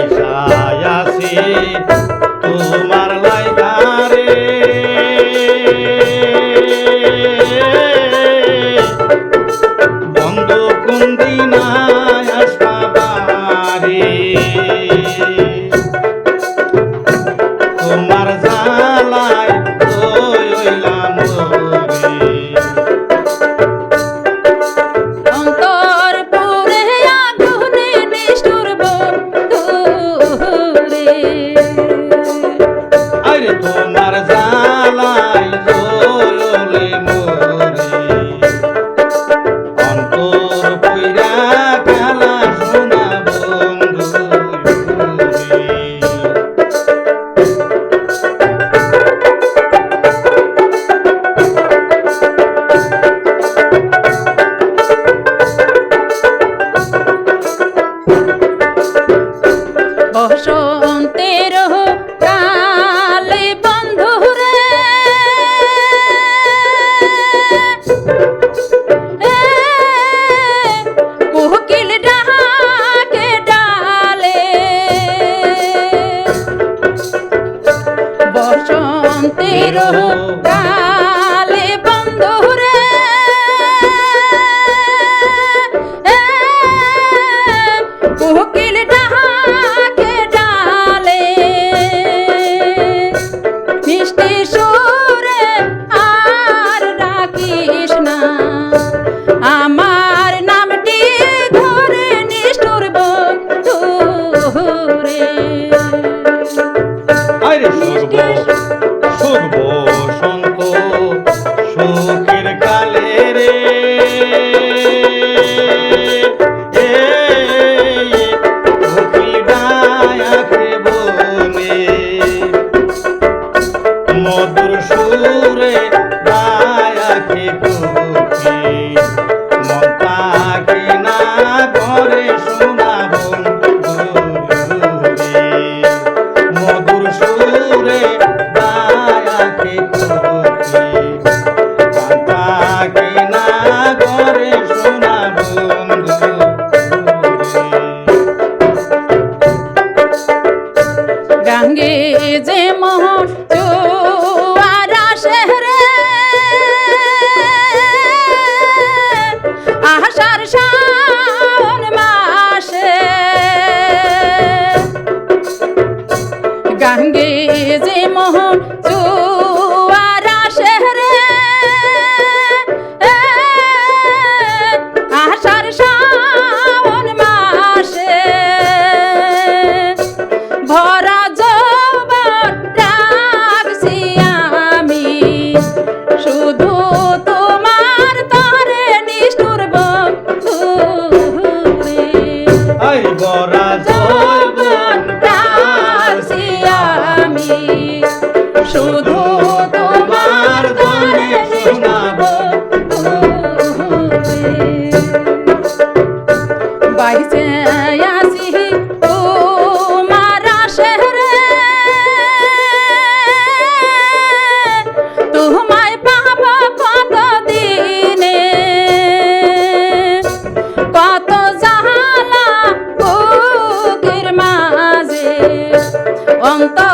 一杀 quiero শুধু তোমার তরে নিষ্ঠুর বন্ধু আই আমি শুধু তোমার তরে শোনাব বাইছে কত জাহালা বুকের মাঝে। অন্তর